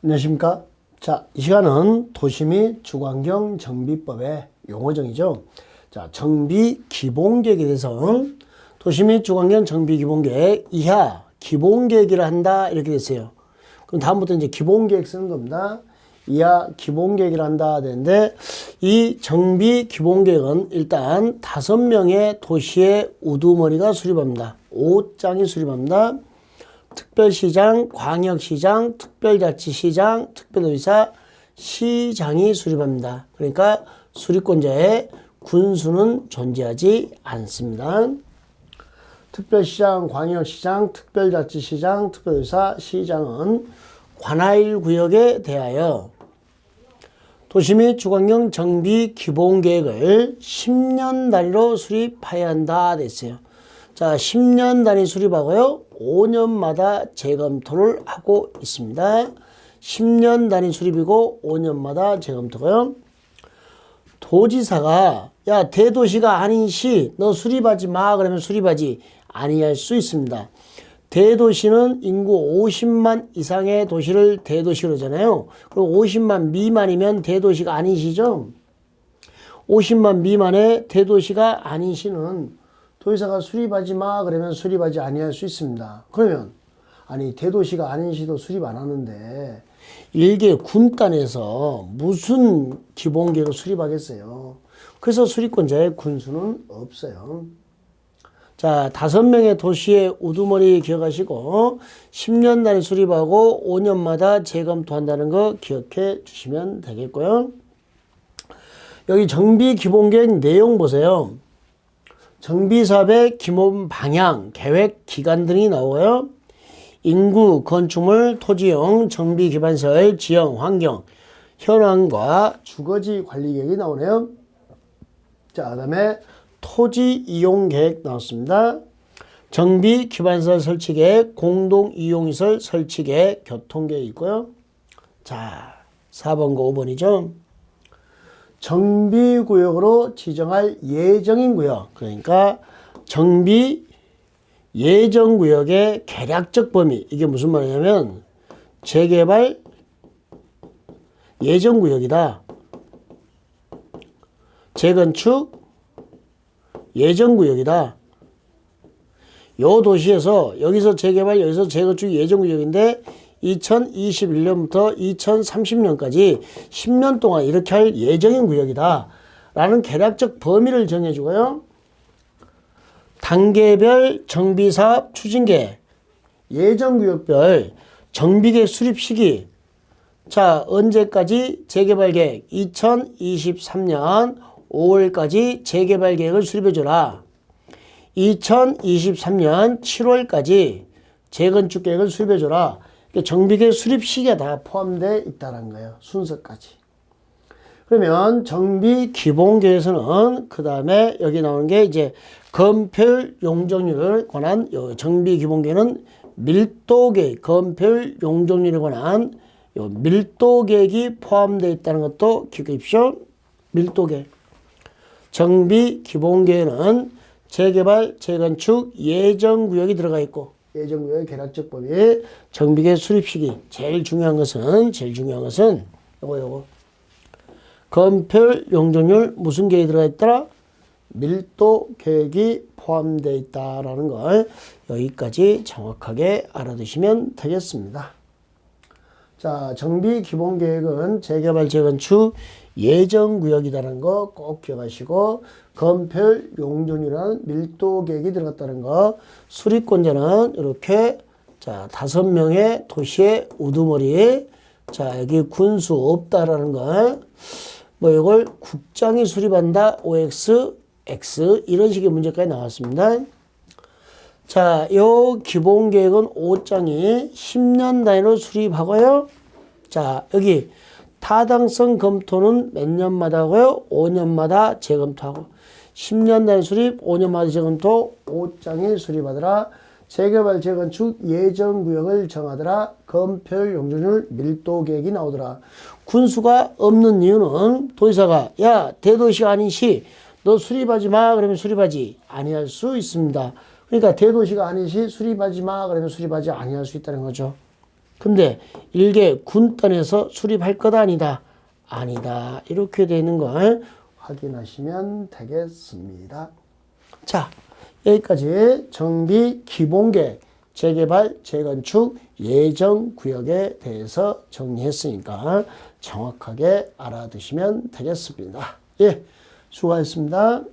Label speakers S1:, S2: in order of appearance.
S1: 안녕하십니까? 자, 이 시간은 도시 및 주관경 정비법의 용어정이죠. 자, 정비 기본계획에 대해서 도시 및 주관경 정비 기본계획 이하 기본계획이라 한다 이렇게 됐어요. 그럼 다음부터 이제 기본계획 쓰는 겁니다. 이하 기본계획이라 한다 되는데 이 정비 기본계획은 일단 다섯 명의 도시의 우두머리가 수립합니다. 5장이 수립합니다. 특별시장, 광역시장, 특별자치시장, 특별도지사, 시장이 수립합니다. 그러니까 수립권자의 군수는 존재하지 않습니다. 특별시장, 광역시장, 특별자치시장, 특별도지사, 시장은 관할 구역에 대하여 도시 및 주관경 정비 기본 계획을 10년 단위로 수립해야 한다 됐어요. 자, 10년 단위 수립하고요. 5년마다 재검토를 하고 있습니다. 10년 단위 수립이고 5년마다 재검토고요. 도지사가 야 대도시가 아닌 시 너 수립하지 마 그러면 수립하지 아니할 수 있습니다. 대도시는 인구 50만 이상의 도시를 대도시로 하잖아요. 그럼 50만 미만이면 대도시가 아닌 시죠. 50만 미만의 대도시가 아닌 시는 도지사가 수립하지 마 그러면 수립하지 아니할 수 있습니다. 그러면 아니 대도시가 아닌 시도 수립 안 하는데 일개 군단에서 무슨 기본계획을 수립하겠어요. 그래서 수립권자의 군수는 없어요. 자, 다섯 명의 도시의 우두머리 기억하시고 10년 단위 수립하고 5년마다 재검토한다는 거 기억해 주시면 되겠고요. 여기 정비 기본계획 내용 보세요. 정비사업의 기본 방향, 계획, 기간 등이 나오고요. 인구, 건축물, 토지용, 정비 기반시설, 지형, 환경, 현황과 주거지 관리 계획이 나오네요. 자, 그다음에 토지 이용 계획 나왔습니다. 정비 기반시설 설치 계획, 공동 이용 시설 설치 계획, 교통 계획 있고요. 자, 4번과 5번이죠. 정비구역으로 지정할 예정인 구역. 그러니까 정비 예정구역의 계략적 범위. 이게 무슨 말이냐면 재개발 예정구역이다. 재건축 예정구역이다. 요 도시에서 여기서 재개발 여기서 재건축 예정구역인데 2021년부터 2030년까지 10년 동안 이렇게 할 예정인 구역이다. 라는 계략적 범위를 정해주고요. 단계별 정비사업 추진계, 예정구역별 정비계획 수립 시기. 자, 언제까지 재개발 계획? 2023년 5월까지 재개발 계획을 수립해줘라. 2023년 7월까지 재건축 계획을 수립해줘라. 정비계 수립 시기가 다 포함되어 있다는 거예요. 순서까지. 그러면 정비 기본계에서는 그 다음에 여기 나오는 게 이제 건폐율 용적률을 관한 정비 기본계는 밀도 계획, 건폐율 용적률에 관한 요 밀도 계획이 포함되어 있다는 것도 기억하십시오. 밀도 계획. 정비 기본계에는 재개발, 재건축 예정 구역이 들어가 있고 예정구역의 계략적 범위, 정비계 수립 시기. 제일 중요한 것은 제일 중요한 것은 요거 요거. 건폐율 용적률 무슨 계획이 들어가 있더라? 밀도 계획이 포함되어 있다라는 걸 여기까지 정확하게 알아두시면 되겠습니다. 자, 정비 기본 계획은 재개발 재건축 예정 구역이라는 거 꼭 기억하시고 건폐율 용적률이라는 밀도 계획이 들어갔다는 거 수립권자는 이렇게 자 다섯 명의 도시의 우두머리 자 여기 군수 없다라는 걸 뭐 이걸 국장이 수립한다 OX X 이런 식의 문제까지 나왔습니다. 자, 요 기본 계획은 5장이 10년 단위로 수립하고요. 자, 여기 타당성 검토는 몇 년마다 하고요? 5년마다 재검토하고 10년 단위 수립, 5년마다 재검토, 5장에 수립하더라. 재개발, 재건축 예정구역을 정하더라. 건폐율, 용적률, 밀도 계획이 나오더라. 군수가 없는 이유는 도지사가 야 대도시가 아닌 시 너 수립하지 마 그러면 수립하지 아니할 수 있습니다. 그러니까 대도시가 아닌 시 수립하지 마 그러면 수립하지 아니할 수 있다는 거죠. 근데 일개 군단에서 수립할 거다 아니다. 아니다. 이렇게 되는 걸 확인하시면 되겠습니다. 자, 여기까지 정비 기본계 재개발, 재건축 예정 구역에 대해서 정리했으니까 정확하게 알아두시면 되겠습니다. 예, 수고하셨습니다.